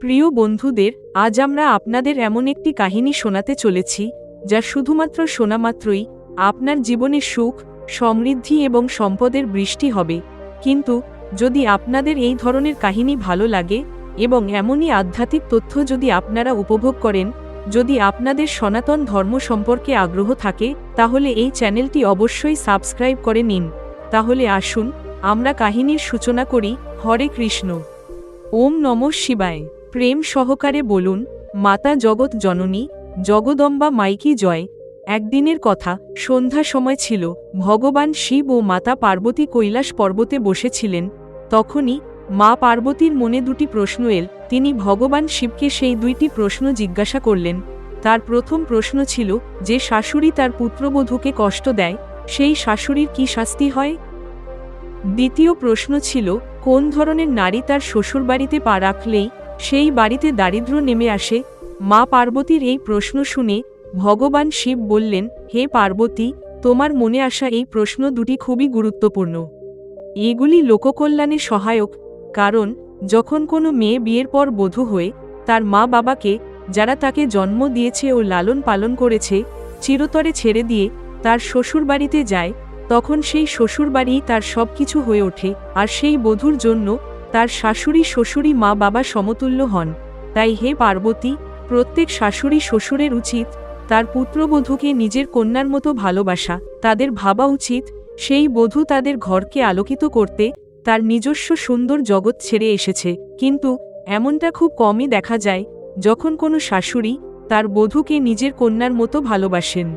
প্রিয় বন্ধুদের, আজ আমরা আপনাদের এমন একটি কাহিনী শোনাতে চলেছি, যা শুধুমাত্র শোনা মাত্রই আপনার জীবনে সুখ, সমৃদ্ধি এবং সম্পদের বৃষ্টি হবে। কিন্তু, যদি আপনাদের এই ধরনের কাহিনী ভালো লাগে এবং এমনই আধ্যাত্মিক তথ্য যদি আপনারা উপভোগ করেন, যদি আপনাদের সনাতন ধর্ম সম্পর্কে আগ্রহ থাকে, তাহলে এই চ্যানেলটি অবশ্যই সাবস্ক্রাইব করে নিন। তাহলে আসুন, আমরা কাহিনীর সূচনা করি। হরে কৃষ্ণ। ওম নম শিবায়। প্রেম সহকারে বলুন, মাতা জগৎ জননী, জগদম্বা মাইকি জয়। একদিনের কথা, সন্ধ্যা সময় ছিল, ভগবান শিব ও মাতা পার্বতী কৈলাস পর্বতে বসেছিলেন। তখনই, মা পার্বতীর মনে দুটি প্রশ্ন এল, তিনি ভগবান শিবকে সেই দুইটি প্রশ্ন জিজ্ঞাসা করলেন। তার প্রথম প্রশ্ন ছিল, যে শাশুড়ি তার পুত্রবধূকে কষ্ট দেয়, সেই শাশুড়ির কি শাস্তি হয়? দ্বিতীয় প্রশ্ন ছিল, কোন ধরনের নারী তার শ্বশুরবাড়িতে পা রাখলেই সেই বাড়িতে দারিদ্র্য নেমে আসে। মা পার্বতীর এই প্রশ্ন শুনে ভগবান শিব বললেন, হে পার্বতী, তোমার মনে আসা এই প্রশ্ন দুটি খুবই গুরুত্বপূর্ণ। এগুলি লোককল্যাণে সহায়ক, কারণ যখন কোনো মেয়ে বিয়ের পর বধূ হয়ে, তার মা বাবাকে যারা তাকে জন্ম দিয়েছে ও লালন পালন করেছে, চিরতরে ছেড়ে দিয়ে তার শ্বশুরবাড়িতে যায়, তখন সেই শ্বশুরবাড়িই তার সব কিছু হয়ে ওঠে, আর সেই বধূর জন্য তার শাশুড়ি শ্বশুরি মা বাবা সমতুল্য হন। তাই হে পার্বতী, প্রত্যেক শাশুড়ি শ্বশুরের উচিত তার পুত্রবধূকে নিজের কন্যার মতো ভালোবাসা। তাদের ভাবা উচিত সেই বধূ তাদের ঘরকে আলোকিত করতে তার নিজস্ব সুন্দর জগৎ ছেড়ে এসেছে। কিন্তু এমনটা খুব কমই দেখা যায় যখন কোনো শাশুড়ি তার বধূকে নিজের কন্যার মতো ভালোবাসেন।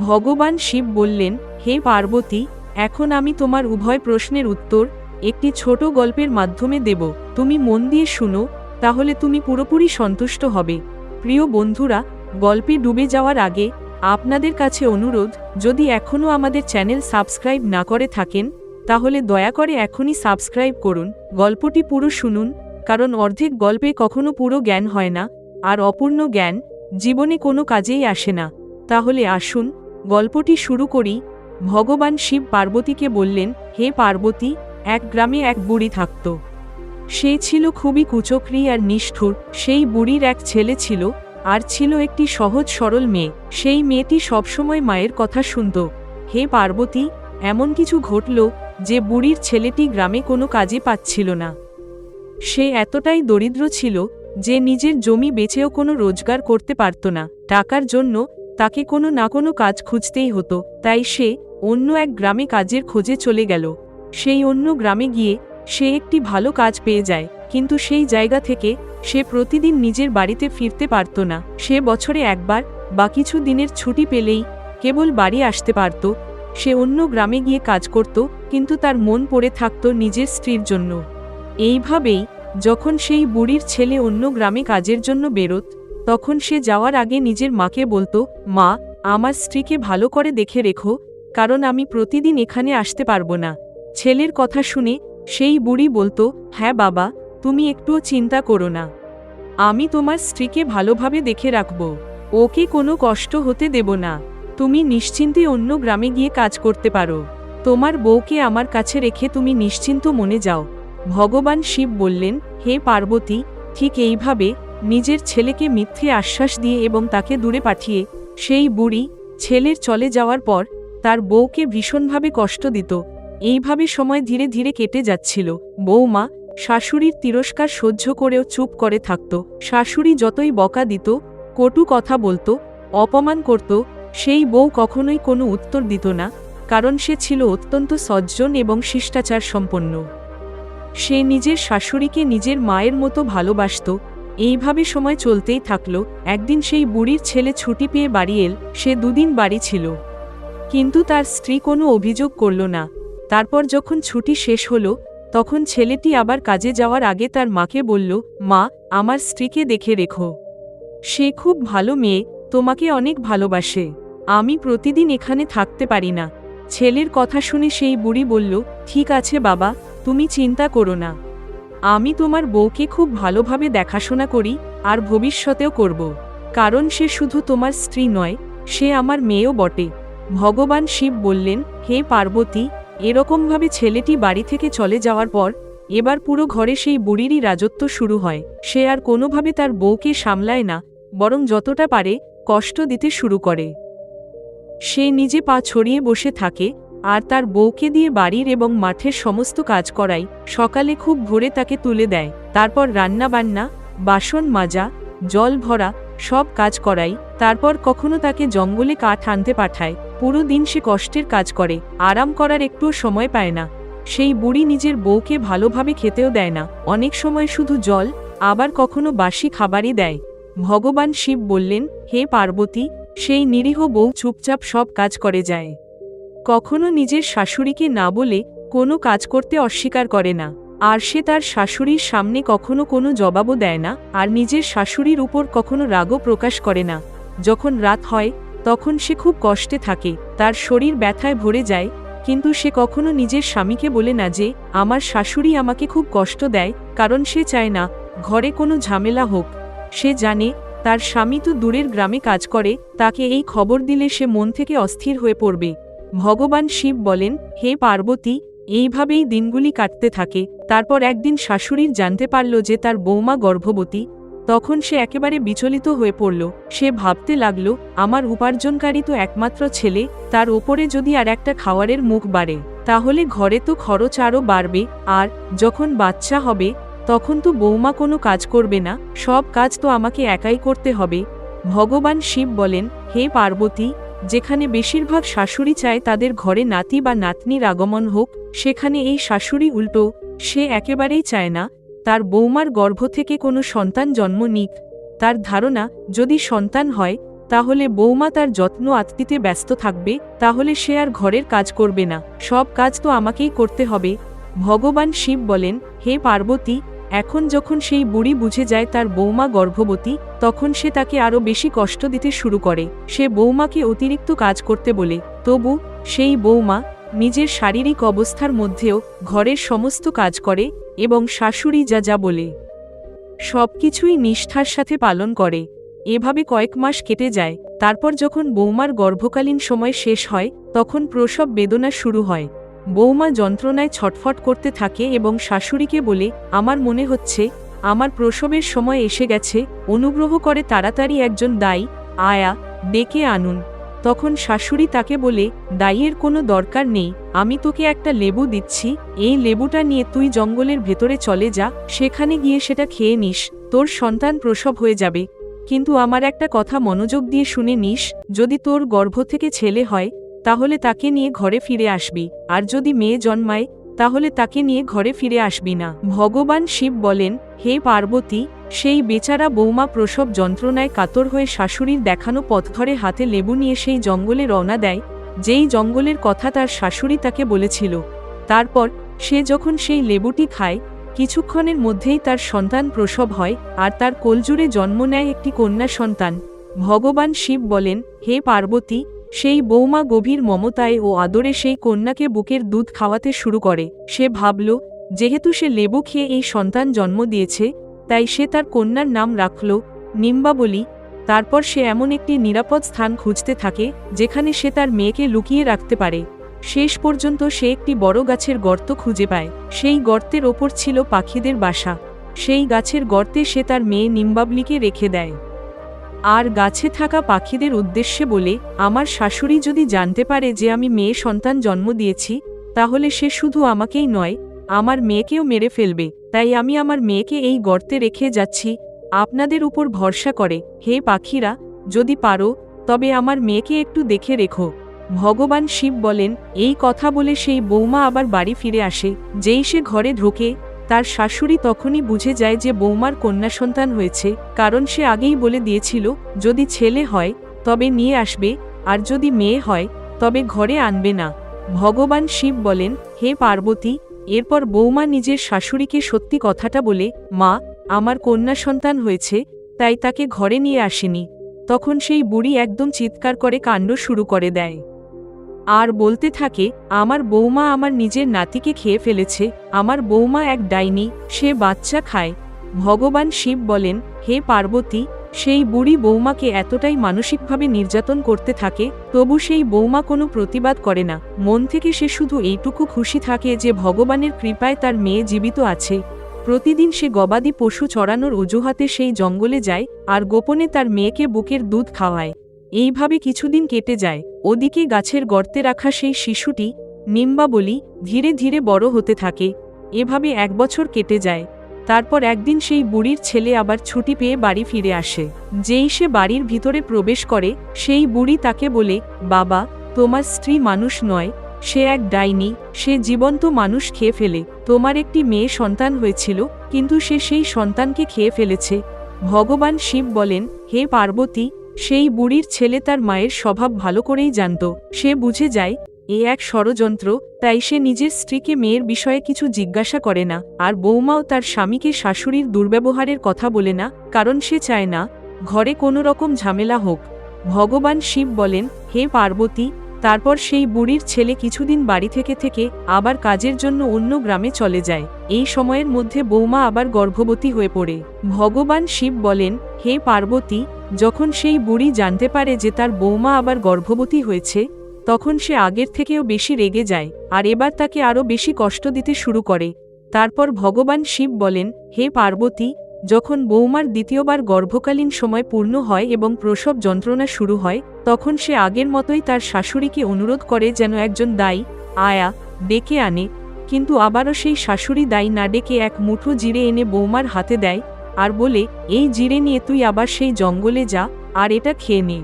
ভগবান শিব বললেন, হে পার্বতী, এখন আমি তোমার উভয় প্রশ্নের উত্তর একটি ছোট গল্পের মাধ্যমে দেব। তুমি মন দিয়ে শুনো, তাহলে তুমি পুরোপুরি সন্তুষ্ট হবে। প্রিয় বন্ধুরা, গল্পে ডুবে যাওয়ার আগে আপনাদের কাছে অনুরোধ, যদি এখনও আমাদের চ্যানেল সাবস্ক্রাইব না করে থাকেন, তাহলে দয়া করে এখনই সাবস্ক্রাইব করুন, গল্পটি পুরো শুনুন, কারণ অর্ধেক গল্পে কখনো পুরো জ্ঞান হয় না, আর অপূর্ণ জ্ঞান জীবনে কোনো কাজেই আসে না। তাহলে আসুন, গল্পটি শুরু করি। ভগবান শিব পার্বতীকে বললেন, হে পার্বতী এক গ্রামে এক বুড়ি থাকত। সে ছিল খুবই কুচক্রী আর নিষ্ঠুর। সেই বুড়ির এক ছেলে ছিল, আর ছিল একটি সহজ সরল মেয়ে। সেই মেয়েটি সবসময় মায়ের কথা শুনত। হে পার্বতী, এমন কিছু ঘটল যে বুড়ির ছেলেটি গ্রামে কোনো কাজে পাচ্ছিল না। সে এতটাই দরিদ্র ছিল যে নিজের জমি বেচেও কোনো রোজগার করতে পারত না। টাকার জন্য তাকে কোনো না কোনো কাজ খুঁজতেই হতো। তাই সে অন্য এক গ্রামে কাজের খোঁজে চলে গেল। সেই অন্য গ্রামে গিয়ে সে একটি ভালো কাজ পেয়ে যায়, কিন্তু সেই জায়গা থেকে সে প্রতিদিন নিজের বাড়িতে ফিরতে পারত না। সে বছরে একবার বা কিছু দিনের ছুটি পেলেই কেবল বাড়ি আসতে পারত। সে অন্য গ্রামে গিয়ে কাজ করত, কিন্তু তার মন পড়ে থাকত নিজের স্ত্রীর জন্য। এইভাবেই যখন সেই বুড়ির ছেলে অন্য গ্রামে কাজের জন্য বেরোত, তখন সে যাওয়ার আগে নিজের মাকে বলতো, মা, আমার স্ত্রীকে ভালো করে দেখে রেখো, কারণ আমি প্রতিদিন এখানে আসতে পারব না। ছেলের কথা শুনে সেই বুড়ি বলতো হ্যাঁ বাবা, তুমি একটুও চিন্তা করো না। আমি তোমার স্ত্রীকে ভালোভাবে দেখে রাখব। ওকে কোনো কষ্ট হতে দেব না। তুমি নিশ্চিন্তে অন্য গ্রামে গিয়ে কাজ করতে পারো। তোমার বউকে আমার কাছে রেখে তুমি নিশ্চিন্ত মনে যাও। ভগবান শিব বললেন, হে পার্বতী, ঠিক এইভাবে নিজের ছেলেকে মিথ্যে আশ্বাস দিয়ে এবং তাকে দূরে পাঠিয়ে সেই বুড়ি ছেলের চলে যাওয়ার পর তার বউকে ভীষণভাবে কষ্ট দিত। এইভাবে সময় ধীরে ধীরে কেটে যাচ্ছিল। বৌমা শাশুড়ির তিরস্কার সহ্য করেও চুপ করে থাকত। শাশুড়ি যতই বকা দিত, কটু কথা বলতো, অপমান করত, সেই বউ কখনোই কোনো উত্তর দিত না, কারণ সে ছিল অত্যন্ত সজ্জন এবং শিষ্টাচার সম্পন্ন। সে নিজের শাশুড়িকে নিজের মায়ের মতো ভালোবাসত। এইভাবে সময় চলতেই থাকল। একদিন সেই বুড়ির ছেলে ছুটি পেয়ে বাড়ি এল। সে দুদিন বাড়ি ছিল। কিন্তু তার স্ত্রী কোনো অভিযোগ করল না। তারপর যখন ছুটি শেষ হলো, তখন ছেলেটি আবার কাজে যাওয়ার আগে তার মাকে বলল, মা, আমার স্ত্রীকে দেখে রেখো। সে খুব ভালো মেয়ে, তোমাকে অনেক ভালোবাসে। আমি প্রতিদিন এখানে থাকতে পারি না। ছেলের কথা শুনে সেই বুড়ি বলল, ঠিক আছে বাবা, তুমি চিন্তা করো না। আমি তোমার বউকে খুব ভালোভাবে দেখাশোনা করি আর ভবিষ্যতেও করব। কারণ সে শুধু তোমার স্ত্রী নয়, সে আমার মেয়েও বটে। ভগবান শিব বললেন, হে পার্বতী এরকমভাবে ছেলেটি বাড়ি থেকে চলে যাওয়ার পর, এবার পুরো ঘরে সেই বুড়িরই রাজত্ব শুরু হয়। সে আর কোনোভাবে তার বউকে সামলায় না, বরং যতটা পারে কষ্ট দিতে শুরু করে। সে নিজে পা ছড়িয়ে বসে থাকে, আর তার বউকে দিয়ে বাড়ির এবং মাঠের সমস্ত কাজ করাই সকালে খুব ভোরে তাকে তুলে দেয়। তারপর রান্না বান্না বাসন মাজা, জল ভরা সব কাজ করাই, তারপর কখনো তাকে জঙ্গলে কাঠ আনতে পাঠায়। পুরো দিন সে কষ্টের কাজ করে, আরাম করার একটুও সময় পায় না। সেই বুড়ি নিজের বউকে ভালোভাবে খেতেও দেয় না। অনেক সময় শুধু জল, আবার কখনো বাসি খাবারই দেয়। ভগবান শিব বললেন, হে পার্বতী, সেই নিরীহ বউ চুপচাপ সব কাজ করে যায়। কখনো নিজের শাশুড়িকে না বলে কোনো কাজ করতে অস্বীকার করে না। আর সে তার শাশুড়ির সামনে কখনো কোনো জবাবও দেয় না, আর নিজের শাশুড়ির উপর কখনো রাগও প্রকাশ করে না। যখন রাত হয়, তখন সে খুব কষ্টে থাকে, তার শরীর ব্যথায় ভরে যায়, কিন্তু সে কখনো নিজের স্বামীকে বলে না যে, আমার শাশুড়ি আমাকে খুব কষ্ট দেয়, কারণ সে চায় না, ঘরে কোনো ঝামেলা হোক। সে জানে, তার স্বামী তো দূরের গ্রামে কাজ করে, তাকে এই খবর দিলে সে মন থেকে অস্থির হয়ে পড়বে। ভগবান শিব বলেন, হে পার্বতী এইভাবেই দিনগুলি কাটতে থাকে। তারপর একদিন শাশুড়ির জানতে পারল যে তার বৌমা গর্ভবতী। তখন সে একেবারে বিচলিত হয়ে পড়ল। সে ভাবতে লাগল, আমার উপার্জনকারী তো একমাত্র ছেলে, তার ওপরে যদি আর একটা খাওয়ারের মুখ বাড়ে, তাহলে ঘরে তো খরচ আরও বাড়বে, আর যখন বাচ্চা হবে, তখন তো বৌমা কোনো কাজ করবে না, সব কাজ তো আমাকে একাই করতে হবে। ভগবান শিব বলেন, হে পার্বতী যেখানে বেশিরভাগ শাশুড়ি চায় তাদের ঘরে নাতি বা নাতনির আগমন হোক, সেখানে এই শাশুড়ি উল্টো, সে একেবারেই চায় না, তার বৌমার গর্ভ থেকে কোনো সন্তান জন্ম নিক। তার ধারণা, যদি সন্তান হয়, তাহলে বৌমা তার যত্ন আত্মীতে ব্যস্ত থাকবে, তাহলে সে আর ঘরের কাজ করবে না। সব কাজ তো আমাকেই করতে হবে। ভগবান শিব বলেন, হে পার্বতী এখন যখন সেই বুড়ি বুঝে যায় তার বৌমা গর্ভবতী, তখন সে তাকে আরও বেশি কষ্ট দিতে শুরু করে। সে বৌমাকে অতিরিক্ত কাজ করতে বলে, তবু, সেই বৌমা নিজের শারীরিক অবস্থার মধ্যেও ঘরের সমস্ত কাজ করে এবং শাশুড়ি যা যা বলে, সব কিছুই নিষ্ঠার সাথে পালন করে। এভাবে কয়েক মাস কেটে যায়, তারপর যখন বৌমার গর্ভকালীন সময় শেষ হয়, তখন প্রসব বেদনা শুরু হয়। বৌমা যন্ত্রণায় ছটফট করতে থাকে এবং শাশুড়িকে বলে, আমার মনে হচ্ছে, আমার প্রসবের সময় এসে গেছে, অনুগ্রহ করে তাড়াতাড়ি একজন দায়ী, আয়া, ডেকে আনুন। তখন শাশুড়ি তাকে বলে, দাইয়ের কোনো দরকার নেই, আমি তোকে একটা লেবু দিচ্ছি, এই লেবুটা নিয়ে তুই জঙ্গলের ভেতরে চলে যা, সেখানে গিয়ে সেটা খেয়ে নিস, তোর সন্তান প্রসব হয়ে যাবে। কিন্তু আমার একটা কথা মনোযোগ দিয়ে শুনে নিস, যদি তোর গর্ভ থেকে ছেলে হয় তাহলে তাকে নিয়ে ঘরে ফিরে আসবি। আর যদি মেয়ে জন্মায়, তাহলে তাকে নিয়ে ঘরে ফিরে আসবি না। ভগবান শিব বলেন, হে পার্বতী, সেই বেচারা বৌমা প্রসব যন্ত্রণায় কাতর হয়ে শাশুড়ির দেখানো পথ ধরে হাতে লেবু নিয়ে সেই জঙ্গলে রওনা দেয়। যেই জঙ্গলের কথা তার শাশুড়ি তাকে বলেছিল। তারপর সে যখন সেই লেবুটি খায়, কিছুক্ষণের মধ্যেই তার সন্তান প্রসব হয় আর তার কোলজুড়ে জন্ম নেয় একটি কন্যা সন্তান। ভগবান শিব বলেন, হে পার্বতী সেই বৌমা গভীর মমতায় ও আদরে সেই কন্যাকে বুকের দুধ খাওয়াতে শুরু করে। সে ভাবল, যেহেতু সে লেবু খেয়ে এই সন্তান জন্ম দিয়েছে, তাই সে তার কন্যার নাম রাখল নিম্বাবলী। তারপর সে এমন একটি নিরাপদ স্থান খুঁজতে থাকে, যেখানে সে তার মেয়েকে লুকিয়ে রাখতে পারে। শেষ পর্যন্ত সে একটি বড় গাছের গর্ত খুঁজে পায়। সেই গর্তের ওপর ছিল পাখিদের বাসা। সেই গাছের গর্তে সে তার মেয়ে নিম্বাবলিকে রেখে দেয়। আর গাছে থাকা পাখিদের উদ্দেশ্যে বলে, আমার শাশুড়ি যদি জানতে পারে যে আমি মেয়ে সন্তান জন্ম দিয়েছি, তাহলে সে শুধু আমাকেই নয়, আমার মেয়েকেও মেরে ফেলবে। তাই আমি আমার মেয়েকে এই গর্তে রেখে যাচ্ছি। আপনাদের উপর ভরসা করে। হে পাখিরা, যদি পারো, তবে আমার মেয়েকে একটু দেখে রেখো। ভগবান শিব বলেন, এই কথা বলে সেই বৌমা আবার বাড়ি ফিরে আসে। যেই সে ঘরে ঢোকে তার শাশুড়ি তখনই বুঝে যায় যে বৌমার কন্যা সন্তান হয়েছে, কারণ সে আগেই বলে দিয়েছিল, যদি ছেলে হয়, তবে নিয়ে আসবে, আর যদি মেয়ে হয়, তবে ঘরে আনবে না। ভগবান শিব বলেন, হে পার্বতী, এরপর বৌমা নিজের শাশুড়িকে সত্যি কথাটা বলে, মা, আমার কন্যা সন্তান হয়েছে, তাই তাকে ঘরে নিয়ে আসেনি। তখন সেই বুড়ি একদম চিৎকার করে কাণ্ড শুরু করে দেয়। আর বলতে থাকে, আমার বৌমা আমার নিজের নাতিকে খেয়ে ফেলেছে, আমার বৌমা এক ডাইনি, সে বাচ্চা খায়। ভগবান শিব বলেন, হে পার্বতী, সেই বুড়ি বৌমাকে এতটাই মানসিকভাবে নির্যাতন করতে থাকে, তবু সেই বৌমা কোনো প্রতিবাদ করে না। মন থেকে সে শুধু এইটুকু খুশি থাকে যে ভগবানের কৃপায় তার মেয়ে জীবিত আছে। প্রতিদিন সে গবাদি পশু চড়ানোর অজুহাতে সেই জঙ্গলে যায়, আর গোপনে তার মেয়েকে বুকের দুধ খাওয়ায়। এইভাবে কিছুদিন কেটে যায়, ওদিকে গাছের গর্তে রাখা সেই শিশুটি নিম্বা বলি ধীরে ধীরে বড় হতে থাকে। এভাবে এক বছর কেটে যায়, তারপর একদিন সেই বুড়ির ছেলে আবার ছুটি পেয়ে বাড়ি ফিরে আসে। যেই সে বাড়ির ভিতরে প্রবেশ করে, সেই বুড়ি তাকে বলে, বাবা, তোমার স্ত্রী মানুষ নয়, সে এক ডাইনি, সে জীবন্ত মানুষ খেয়ে ফেলে। তোমার একটি মেয়ে সন্তান হয়েছিল, কিন্তু সে সেই সন্তানকে খেয়ে ফেলেছে। ভগবান শিব বলেন, হে পার্বতী সেই বুড়ির ছেলে তার মায়ের স্বভাব ভালো করেই জানত। সে বুঝে যায়, এ এক ষড়যন্ত্র, তাই সে নিজের স্ত্রীকে মেয়ের বিষয়ে কিছু জিজ্ঞাসা করে না, আর বৌমাও তার স্বামীকে শাশুড়ির দুর্ব্যবহারের কথা বলে না, কারণ সে চায় না, ঘরে কোনো রকম ঝামেলা হোক। ভগবান শিব বলেন, হে পার্বতী তারপর সেই বুড়ির ছেলে কিছুদিন বাড়ি থেকে থেকে আবার কাজের জন্য অন্য গ্রামে চলে যায়। এই সময়ের মধ্যে বৌমা আবার গর্ভবতী হয়ে পড়ে। ভগবান শিব বলেন, হে পার্বতী, যখন সেই বুড়ি জানতে পারে যে তার বৌমা আবার গর্ভবতী হয়েছে, তখন সে আগের থেকেও বেশি রেগে যায় আর এবার তাকে আরও বেশি কষ্ট দিতে শুরু করে। তারপর ভগবান শিব বলেন, হে পার্বতী যখন বৌমার দ্বিতীয়বার গর্ভকালীন সময় পূর্ণ হয় এবং প্রসব যন্ত্রণা শুরু হয়, তখন সে আগের মতোই তার শাশুড়িকে অনুরোধ করে যেন একজন দায়ী, আয়া, ডেকে আনে। কিন্তু আবারও সেই শাশুড়ি দায়ী না ডেকে এক মুঠো জিরে এনে বৌমার হাতে দেয় আর বলে, এই জিরে নিয়ে তুই আবার সেই জঙ্গলে যা আর এটা খেয়ে নে।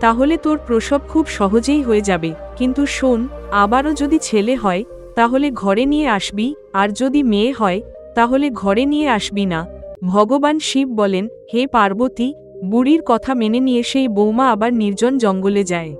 তাহলে তোর প্রসব খুব সহজেই হয়ে যাবে। কিন্তু শোন, আবারও যদি ছেলে হয়, তাহলে ঘরে নিয়ে আসবি, আর যদি মেয়ে হয়, তাহলে ঘরে নিয়ে আসবি না। ভগবান শিব বলেন, হে পার্বতী, বুড়ির কথা মেনে নিয়ে সেই বৌমা আবার নির্জন জঙ্গলে যায়।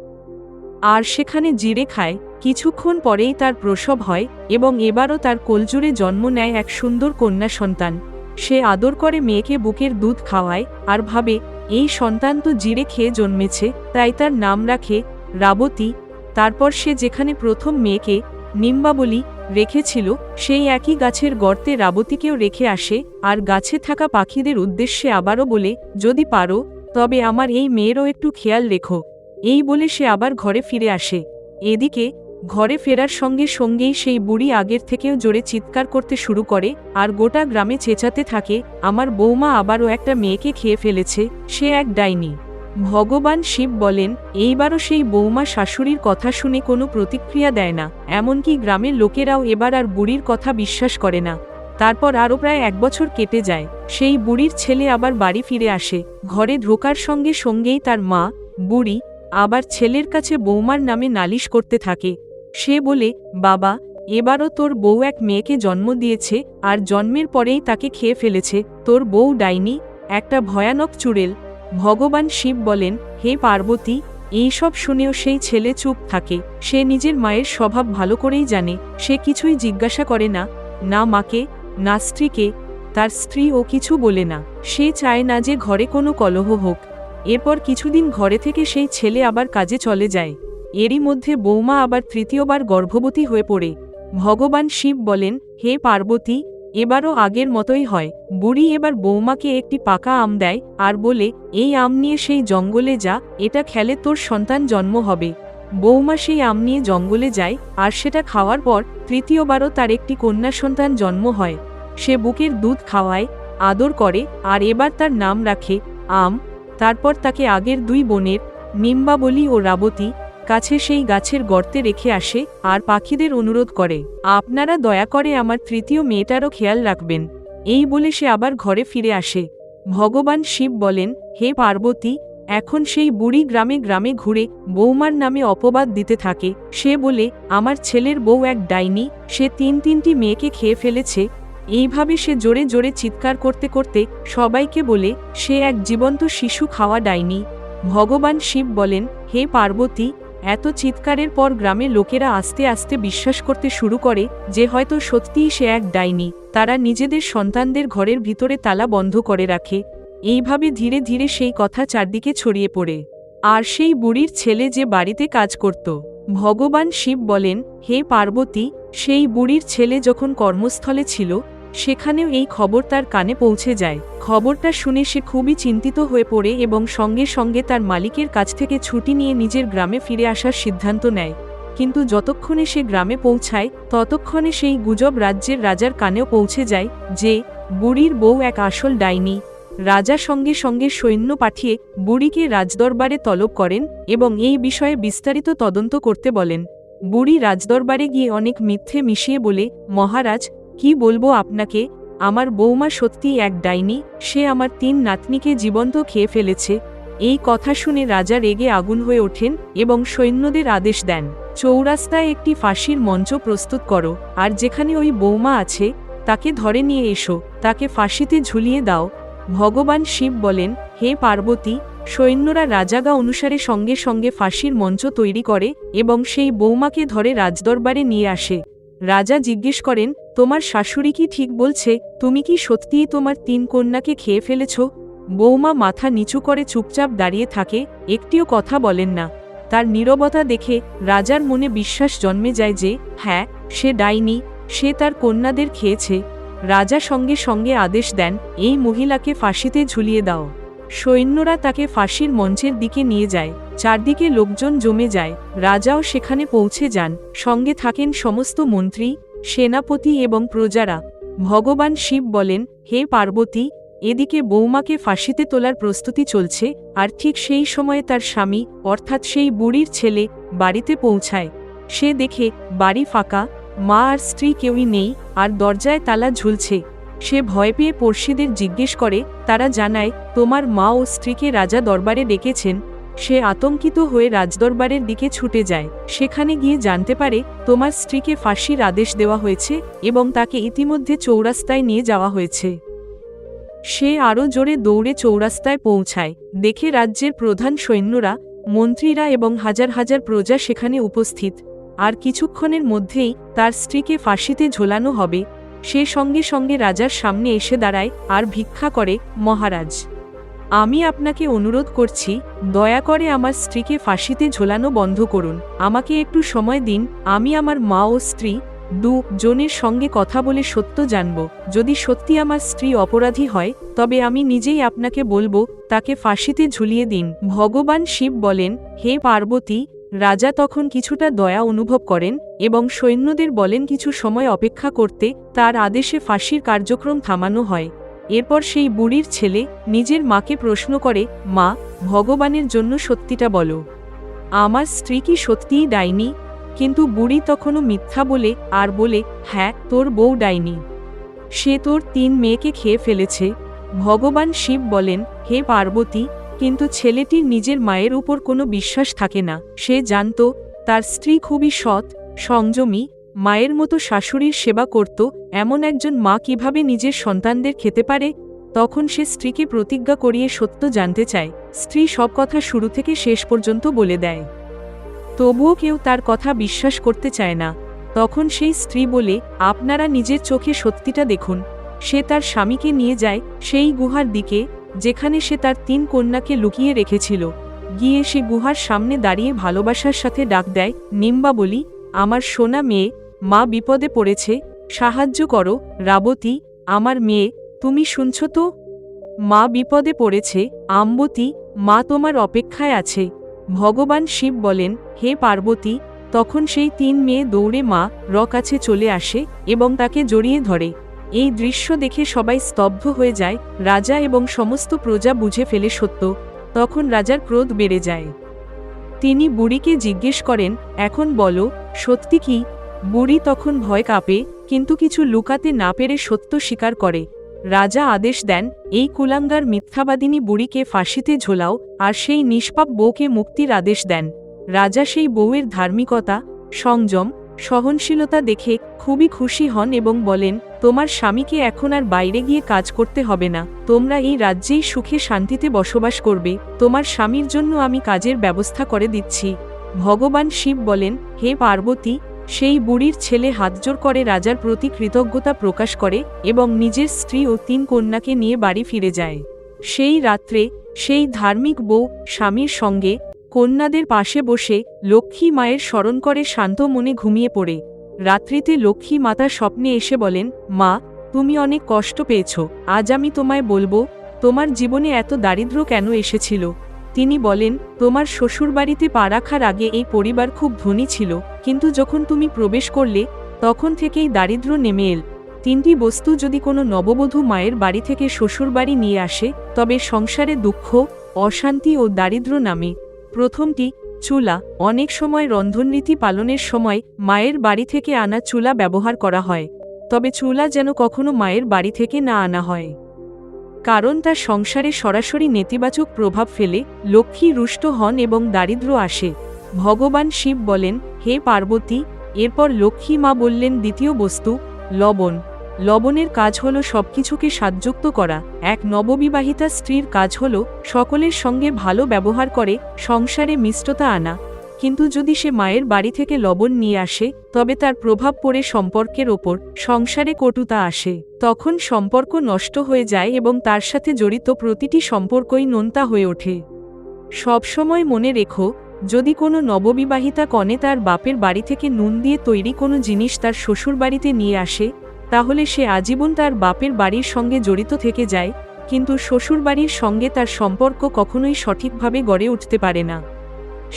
আর সেখানে জিরে খায়, কিছুক্ষণ পরেই তার প্রসব হয় এবং এবারও তার কোলজুড়ে জন্ম নেয় এক সুন্দর কন্যা সন্তান। সে আদর করে মেয়েকে বুকের দুধ খাওয়ায় আর ভাবে, এই সন্তান তো জিরে খেয়ে জন্মেছে, তাই তার নাম রাখে রাবতী। তারপর সে যেখানে প্রথম মেয়েকে নিম্বাবলি রেখেছিল, সেই একই গাছের গর্তে রাবতীকেও রেখে আসে, আর গাছে থাকা পাখিদের উদ্দেশ্যে আবারও বলে, যদি পারো, তবে আমার এই মেয়েরও একটু খেয়াল রেখো। এই বলে সে আবার ঘরে ফিরে আসে। এদিকে, ঘরে ফেরার সঙ্গে সঙ্গেই সেই বুড়ি আগের থেকেও জোরে চিৎকার করতে শুরু করে, আর গোটা গ্রামে চেঁচাতে থাকে, আমার বৌমা আবারও একটা মেয়েকে খেয়ে ফেলেছে, সে এক ডাইনি। ভগবান শিব বলেন, এইবারও সেই বৌমা শাশুড়ির কথা শুনে কোনো প্রতিক্রিয়া দেয় না, এমনকি গ্রামের লোকেরাও এবার আর বুড়ির কথা বিশ্বাস করে না। তারপর আরও প্রায় এক বছর কেটে যায়, সেই বুড়ির ছেলে আবার বাড়ি ফিরে আসে, ঘরে ঢোকার সঙ্গে সঙ্গেই তার মা, বুড়ি, আবার ছেলের কাছে বৌমার নামে নালিশ করতে থাকে। সে বলে, বাবা, এবারও তোর বউ এক মেয়েকে জন্ম দিয়েছে, আর জন্মের পরেই তাকে খেয়ে ফেলেছে, তোর বউ ডাইনি, একটা ভয়ানক চুড়েল। ভগবান শিব বলেন, হে পার্বতী এইসব শুনেও সেই ছেলে চুপ থাকে। সে নিজের মায়ের স্বভাব ভালো করেই জানে। সে কিছুই জিজ্ঞাসা করে না না মাকে, না স্ত্রীকে। তার স্ত্রী ও কিছু বলে না। সে চায় না যে ঘরে কোনো কলহ হোক। এরপর কিছুদিন ঘরে থেকে সেই ছেলে আবার কাজে চলে যায়। এরই মধ্যে বৌমা আবার তৃতীয়বার গর্ভবতী হয়ে পড়ে। ভগবান শিব বলেন, হে পার্বতী এবারও আগের মতোই হয়। বুড়ি এবার বৌমাকে একটি পাকা আম দেয় আর বলে, এই আম নিয়ে সেই জঙ্গলে যা, এটা খেলে তোর সন্তান জন্ম হবে। বৌমা সেই আম নিয়ে জঙ্গলে যায় আর সেটা খাওয়ার পর তৃতীয়বারও তার একটি কন্যা সন্তান জন্ম হয়। সে বুকের দুধ খাওয়ায়, আদর করে আর এবার তার নাম রাখে, আম। তারপর তাকে আগের দুই বোনের, নিম্বাবলী ও রাবতী কাছে সেই গাছের গর্তে রেখে আসে আর পাখিদের অনুরোধ করে, আপনারা দয়া করে আমার তৃতীয় মেয়েটারও খেয়াল রাখবেন। এই বলে সে আবার ঘরে ফিরে আসে। ভগবান শিব বলেন, হে পার্বতী, এখন সেই বুড়ি গ্রামে গ্রামে ঘুরে বৌমার নামে অপবাদ দিতে থাকে। সে বলে, আমার ছেলের বউ এক ডাইনি, সে তিন তিনটি মেয়েকে খেয়ে ফেলেছে। এইভাবে সে জোরে জোরে চিৎকার করতে করতে সবাইকে বলে, সে এক জীবন্ত শিশু খাওয়া ডাইনি। ভগবান শিব বলেন, হে পার্বতী এত চিৎকারের পর গ্রামে লোকেরা আস্তে আস্তে বিশ্বাস করতে শুরু করে যে হয়তো সত্যিই সে এক ডাইনি। তারা নিজেদের সন্তানদের ঘরের ভিতরে তালা বন্ধ করে রাখে। এইভাবে ধীরে ধীরে সেই কথা চারদিকে ছড়িয়ে পড়ে। আর সেই বুড়ির ছেলে যে বাড়িতে কাজ করত। ভগবান শিব বলেন, হে পার্বতী, সেই বুড়ির ছেলে যখন কর্মস্থলে ছিল সেখানেও এই খবর তার কানে পৌঁছে যায়। খবরটা শুনে সে খুবই চিন্তিত হয়ে পড়ে এবং সঙ্গে সঙ্গে তার মালিকের কাছ থেকে ছুটি নিয়ে নিজের গ্রামে ফিরে আসার সিদ্ধান্ত নেয়। কিন্তু যতক্ষণে সে গ্রামে পৌঁছায়, ততক্ষণে সেই গুজব রাজ্যের রাজার কানেও পৌঁছে যায় যে, বুড়ির বউ এক আসল ডাইনি। রাজা সঙ্গে সঙ্গে সৈন্য পাঠিয়ে বুড়িকে রাজদরবারে তলব করেন এবং এই বিষয়ে বিস্তারিত তদন্ত করতে বলেন। বুড়ি রাজদরবারে গিয়ে অনেক মিথ্যে মিশিয়ে বলে, মহারাজ কি বলব আপনাকে? আমার বৌমা সত্যিই এক ডাইনি, সে আমার তিন নাতনিকে জীবন্ত খেয়ে ফেলেছে। এই কথা শুনে রাজা রেগে আগুন হয়ে ওঠেন এবং সৈন্যদের আদেশ দেন, চৌরাস্তায় একটি ফাঁসির মঞ্চ প্রস্তুত করো, আর যেখানে ওই বৌমা আছে, তাকে ধরে নিয়ে এসো, তাকে ফাঁসিতে ঝুলিয়ে দাও। ভগবান শিব বলেন, হে পার্বতী, সৈন্যরা রাজাগা অনুসারে সঙ্গে সঙ্গে ফাঁসির মঞ্চ তৈরি করে এবং সেই বৌমাকে ধরে রাজদরবারে নিয়ে আসে। রাজা জিজ্ঞেস করেন তোমার শাশুড়ি কি ঠিক বলছে? তুমি কি সত্যিই তোমার তিন কন্যাকে খেয়ে ফেলেছ? বৌমা মাথা নিচু করে চুপচাপ দাঁড়িয়ে থাকে, একটিও কথা বলেন না। তার নীরবতা দেখে রাজার মনে বিশ্বাস জন্মে যায় যে হ্যাঁ সে ডাইনি, সে তার কন্যাদের খেয়েছে। রাজা সঙ্গে সঙ্গে আদেশ দেন, এই মহিলাকে ফাঁসিতে ঝুলিয়ে দাও। সৈন্যরা তাকে ফাঁসির মঞ্চের দিকে নিয়ে যায়, চারদিকে লোকজন জমে যায়, রাজাও সেখানে পৌঁছে যান, সঙ্গে থাকেন সমস্ত মন্ত্রী সেনাপতি এবং প্রজারা, ভগবান শিব বলেন, হে পার্বতী, এদিকে বৌমাকে ফাঁসিতে তোলার প্রস্তুতি চলছে, আর ঠিক সেই সময়ে তার স্বামী, অর্থাৎ সেই বুড়ির ছেলে, বাড়িতে পৌঁছায়। সে দেখে, বাড়ি ফাঁকা, মা আর স্ত্রী কেউই নেই, আর দরজায় তালা ঝুলছে। সে ভয় পেয়ে পড়শিদের জিজ্ঞেস করে, তারা জানায়, তোমার মা ও স্ত্রীকে রাজা দরবারে ডেকেছেন সে আতঙ্কিত হয়ে রাজদরবারের দিকে ছুটে যায়। সেখানে গিয়ে জানতে পারে, তোমার স্ত্রীকে ফাঁসির আদেশ দেওয়া হয়েছে এবং তাকে ইতিমধ্যে চৌরাস্তায় নিয়ে যাওয়া হয়েছে। সে আরও জোরে দৌড়ে চৌরাস্তায় পৌঁছায়। দেখে রাজ্যের প্রধান সৈন্যরা, মন্ত্রীরা এবং হাজার হাজার প্রজা সেখানে উপস্থিত। আর কিছুক্ষণের মধ্যেই তার স্ত্রীকে ফাঁসিতে ঝোলানো হবে। সে সঙ্গে সঙ্গে রাজার সামনে এসে দাঁড়ায় আর ভিক্ষা করে, মহারাজ আমি আপনাকে অনুরোধ করছি, দয়া করে আমার স্ত্রীকে ফাঁসিতে ঝোলানো বন্ধ করুন। আমাকে একটু সময় দিন, আমি আমার মা ও স্ত্রী, দু জনের সঙ্গে কথা বলে সত্য জানব। যদি সত্যি আমার স্ত্রী অপরাধী হয়, তবে আমি নিজেই আপনাকে বলব, তাকে ফাঁসিতে ঝুলিয়ে দিন। ভগবান শিব বলেন, হে পার্বতী, রাজা তখন কিছুটা দয়া অনুভব করেন এবং সৈন্যদের বলেন কিছু সময় অপেক্ষা করতে, তার আদেশে ফাঁসির কার্যক্রম থামানো হয়। এরপর সেই বুড়ির ছেলে নিজের মাকে প্রশ্ন করে, মা, ভগবানের জন্য সত্যিটা বলো। আমার স্ত্রী কি সত্যিই ডাইনি? কিন্তু বুড়ি তখনও মিথ্যা বলে আর বলে হ্যাঁ তোর বউ ডাইনি। সে তোর তিন মেয়েকে খেয়ে ফেলেছে। ভগবান শিব বলেন, হে পার্বতী, কিন্তু ছেলেটির নিজের মায়ের উপর কোনো বিশ্বাস থাকে না। সে জানত, তার স্ত্রী খুবই সৎ, সংযমী মায়ের মতো শাশুড়ির সেবা করত, এমন একজন মা কীভাবে নিজের সন্তানদের খেতে পারে? তখন সে স্ত্রীকে প্রতিজ্ঞা করিয়ে সত্য জানতে চায়। স্ত্রী সব কথা শুরু থেকে শেষ পর্যন্ত বলে দেয়। তবুও কেউ তার কথা বিশ্বাস করতে চায় না। তখন সেই স্ত্রী বলে, আপনারা নিজের চোখে সত্যিটা দেখুন। সে তার স্বামীকে নিয়ে যায় সেই গুহার দিকে, যেখানে সে তার তিন কন্যাকে লুকিয়ে রেখেছিল। গিয়ে সে গুহার সামনে দাঁড়িয়ে ভালোবাসার সাথে ডাক দেয়, নিম্বা বলি আমার সোনা মেয়ে, মা বিপদে পড়েছে, সাহায্য করো, রাবতী, আমার মেয়ে, তুমি শুনছ তো? মা বিপদে পড়েছে, আম্বতী, মা তোমার অপেক্ষায় আছে। ভগবান শিব বলেন, হে পার্বতী, তখন সেই তিন মেয়ে দৌড়ে মা র কাছে চলে আসে এবং তাকে জড়িয়ে ধরে। এই দৃশ্য দেখে সবাই স্তব্ধ হয়ে যায়, রাজা এবং সমস্ত প্রজা বুঝে ফেলে সত্য। তখন রাজার ক্রোধ বেড়ে যায়। তিনি বুড়িকে জিজ্ঞেস করেন, এখন বলো, সত্যি কি? বুড়ি তখন ভয় কাঁপে, কিন্তু কিছু লুকাতে না পেরে সত্য স্বীকার করে। রাজা আদেশ দেন, এই কুলাঙ্গার মিথ্যাবাদিনী বুড়িকে ফাঁসিতে ঝোলাও, আর সেই নিষ্পাপ বউকে মুক্তির আদেশ দেন। রাজা সেই বউয়ের ধার্মিকতা, সংযম, সহনশীলতা দেখে খুবই খুশি হন এবং বলেন তোমার স্বামীকে এখন আর বাইরে গিয়ে কাজ করতে হবে না। তোমরা এই রাজ্যেই সুখে শান্তিতে বসবাস করবে। তোমার স্বামীর জন্য আমি কাজের ব্যবস্থা করে দিচ্ছি। ভগবান শিব বলেন, হে পার্বতী, সেই বুড়ির ছেলে হাতজোর করে রাজার প্রতি কৃতজ্ঞতা প্রকাশ করে এবং নিজের স্ত্রী ও তিন কন্যাকে নিয়ে বাড়ি ফিরে যায়। সেই রাত্রে সেই ধার্মিক বউ স্বামীর সঙ্গে কন্যাদের পাশে বসে লক্ষ্মী মায়ের স্মরণ করে শান্ত মনে ঘুমিয়ে পড়ে। রাত্রিতে লক্ষ্মী মাতা স্বপ্নে এসে বলেন, মা, তুমি অনেক কষ্ট পেয়েছ। আজ আমি তোমায় বলব, তোমার জীবনে এত দারিদ্র কেন এসেছিল তিনি বলেন, তোমার শ্বশুরবাড়িতে পা রাখার আগে এই পরিবার খুব ধনী ছিল, কিন্তু যখন তুমি প্রবেশ করলে, তখন থেকেই দারিদ্র নেমে এল। তিনটি বস্তু যদি কোনো নববধূ মায়ের বাড়ি থেকে শ্বশুরবাড়ি নিয়ে আসে, তবে সংসারে দুঃখ, অশান্তি ও দারিদ্র নামে। প্রথমটি চুলা, অনেক সময় রন্ধননীতি পালনের সময় মায়ের বাড়ি থেকে আনা চুলা ব্যবহার করা হয়। তবে চুলা যেন কখনো মায়ের বাড়ি থেকে না আনা হয়। কারণ তার সংসারে সরাসরি নেতিবাচক প্রভাব ফেলে, লক্ষ্মী রুষ্ট হন এবং দারিদ্র আসে। ভগবান শিব বলেন, হে পার্বতী, এরপর লক্ষ্মী মা বললেন দ্বিতীয় বস্তু, লবণ। লবণের কাজ হল সবকিছুকে সাতযুক্ত করা। এক নববিবাহিতা স্ত্রীর কাজ হল সকলের সঙ্গে ভালো ব্যবহার করে সংসারে মিষ্টতা আনা। কিন্তু যদি সে মায়ের বাড়ি থেকে লবণ নিয়ে আসে, তবে তার প্রভাব পড়ে সম্পর্কের ওপর, সংসারে কটুতা আসে। তখন সম্পর্ক নষ্ট হয়ে যায় এবং তার সাথে জড়িত প্রতিটি সম্পর্কই নোনতা হয়ে ওঠে। সবসময় মনে রেখো, যদি কোনো নববিবাহিতা কনে তার বাপের বাড়ি থেকে নুন দিয়ে তৈরি কোনো জিনিস তার শ্বশুর বাড়িতে নিয়ে আসে তাহলে সে আজীবন তার বাপের বাড়ির সঙ্গে জড়িত থেকে যায়, কিন্তু শ্বশুরবাড়ির সঙ্গে তার সম্পর্ক কখনোই সঠিকভাবে গড়ে উঠতে পারে না।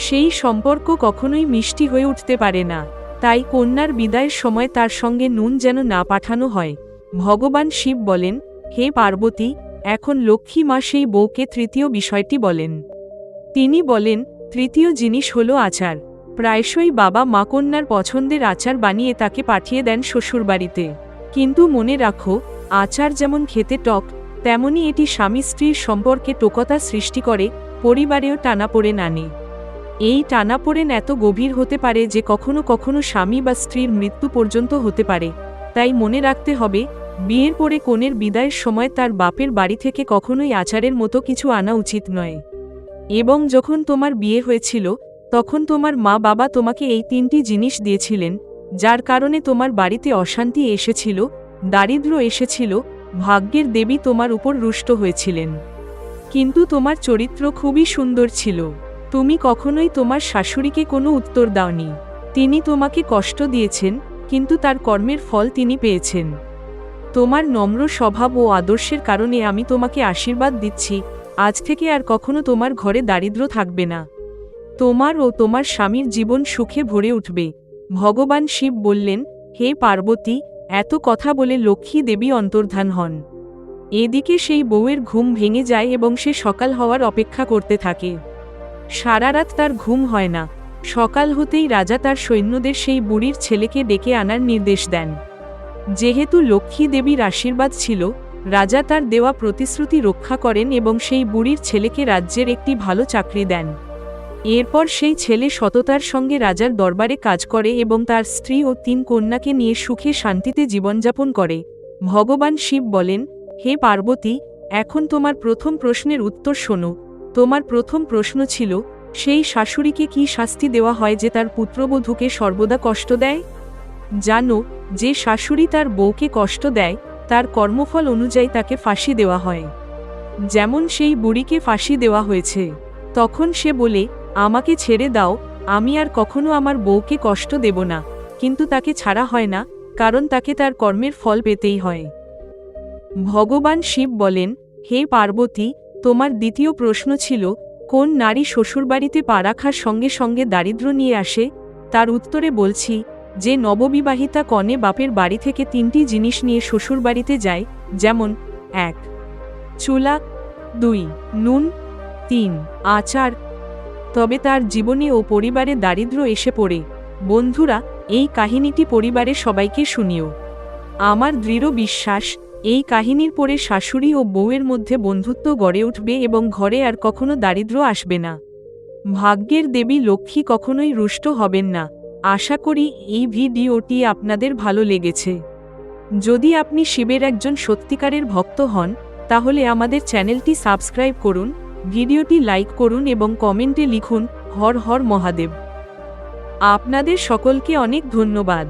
সেই সম্পর্ক কখনোই মিষ্টি হয়ে উঠতে পারে না, তাই কন্যার বিদায়ের সময় তার সঙ্গে নুন যেন না পাঠানো হয়। ভগবান শিব বলেন, হে পার্বতী, এখন লক্ষ্মী মা সেই বউকে তৃতীয় বিষয়টি বলেন। তিনি বলেন, তৃতীয় জিনিস হল আচার। প্রায়শই বাবা মা কন্যার পছন্দের আচার বানিয়ে তাকে পাঠিয়ে দেন শ্বশুরবাড়িতে। কিন্তু মনে রাখো, আচার যেমন খেতে টক, তেমনি এটি স্বামী স্ত্রীর সম্পর্কে টোকতা সৃষ্টি করে, পরিবারেও টানাপোড়েন আনে এই টানাপোড়েন এত গভীর হতে পারে যে কখনো কখনো স্বামী বা স্ত্রীর মৃত্যু পর্যন্ত হতে পারে। তাই মনে রাখতে হবে, বিয়ের পরে কনের বিদায়ের সময় তার বাপের বাড়ি থেকে কখনোই আচারের মতো কিছু আনা উচিত নয়। এবং যখন তোমার বিয়ে হয়েছিল, তখন তোমার মা বাবা তোমাকে এই তিনটি জিনিস দিয়েছিলেন যার কারণে তোমার বাড়িতে অশান্তি এসেছিল, দারিদ্র এসেছিল, ভাগ্যের দেবী তোমার উপর রুষ্ট হয়েছিলেন। কিন্তু তোমার চরিত্র খুবই সুন্দর ছিল। তুমি কখনোই তোমার শাশুড়িকে কোনো উত্তর দাওনি। তিনি তোমাকে কষ্ট দিয়েছেন, কিন্তু তার কর্মের ফল তিনি পেয়েছেন। তোমার নম্র স্বভাব ও আদর্শের কারণে আমি তোমাকে আশীর্বাদ দিচ্ছি, আজ থেকে আর কখনো তোমার ঘরে দারিদ্র থাকবে না। তোমার ও তোমার স্বামীর জীবন সুখে ভরে উঠবে। ভগবান শিব বললেন, হে পার্বতী, এত কথা বলে লক্ষ্মী দেবী অন্তর্ধান হন। এদিকে সেই বউয়ের ঘুম ভেঙে যায় এবং সে সকাল হওয়ার অপেক্ষা করতে থাকে। সারা রাত তার ঘুম হয় না। সকাল হতেই রাজা তার সৈন্যদের সেই বুড়ির ছেলেকে ডেকে আনার নির্দেশ দেন। যেহেতু লক্ষ্মী দেবীর আশীর্বাদ ছিল, রাজা তার দেওয়া প্রতিশ্রুতি রক্ষা করেন এবং সেই বুড়ির ছেলেকে রাজ্যের একটি ভালো চাকরি দেন। এরপর সেই ছেলে সততার সঙ্গে রাজার দরবারে কাজ করে এবং তার স্ত্রী ও তিন কন্যাকে নিয়ে সুখে শান্তিতে জীবনযাপন করে। ভগবান শিব বলেন, হে পার্বতী, এখন তোমার প্রথম প্রশ্নের উত্তর শোনো। তোমার প্রথম প্রশ্ন ছিল, সেই শাশুড়িকে কি শাস্তি দেওয়া হয় যে তার পুত্রবধূকে সর্বদা কষ্ট দেয়? জানো, যে শাশুড়ি তার বউকে কষ্ট দেয়, তার কর্মফল অনুযায়ী তাকে ফাঁসি দেওয়া হয়। যেমন সেই বুড়িকে ফাঁসি দেওয়া হয়েছে। তখন সে বলে আমাকে ছেড়ে দাও, আমি আর কখনো আমার বউকে কষ্ট দেব না, কিন্তু তাকে ছাড়া হয় না, কারণ তাকে তার কর্মের ফল পেতেই হয়। ভগবান শিব বলেন, হে পার্বতী, তোমার দ্বিতীয় প্রশ্ন ছিল, কোন নারী শ্বশুরবাড়িতে পা রাখার সঙ্গে সঙ্গে দারিদ্র নিয়ে আসে? তার উত্তরে বলছি, যে নববিবাহিতা কনে বাপের বাড়ি থেকে তিনটি জিনিস নিয়ে শ্বশুরবাড়িতে যায়, যেমন, এক, চুলা, দুই, নুন, তিন, আচার তবে তার জীবনে ও পরিবারে দারিদ্র এসে পড়ে। বন্ধুরা, এই কাহিনীটি পরিবারের সবাইকে শুনিও। আমার দৃঢ় বিশ্বাস, এই কাহিনীর পরে শাশুড়ি ও বউয়ের মধ্যে বন্ধুত্ব গড়ে উঠবে এবং ঘরে আর কখনো দারিদ্র আসবে না। ভাগ্যের দেবী লক্ষ্মী কখনোই রুষ্ট হবেন না। আশা করি এই ভিডিওটি আপনাদের ভালো লেগেছে। যদি আপনি শিবের একজন সত্যিকারের ভক্ত হন, তাহলে আমাদের চ্যানেলটি সাবস্ক্রাইব করুন ভিডিওটি লাইক করুন এবং কমেন্টে লিখুন হর হর মহাদেব। আপনাদের সকলকে অনেক ধন্যবাদ।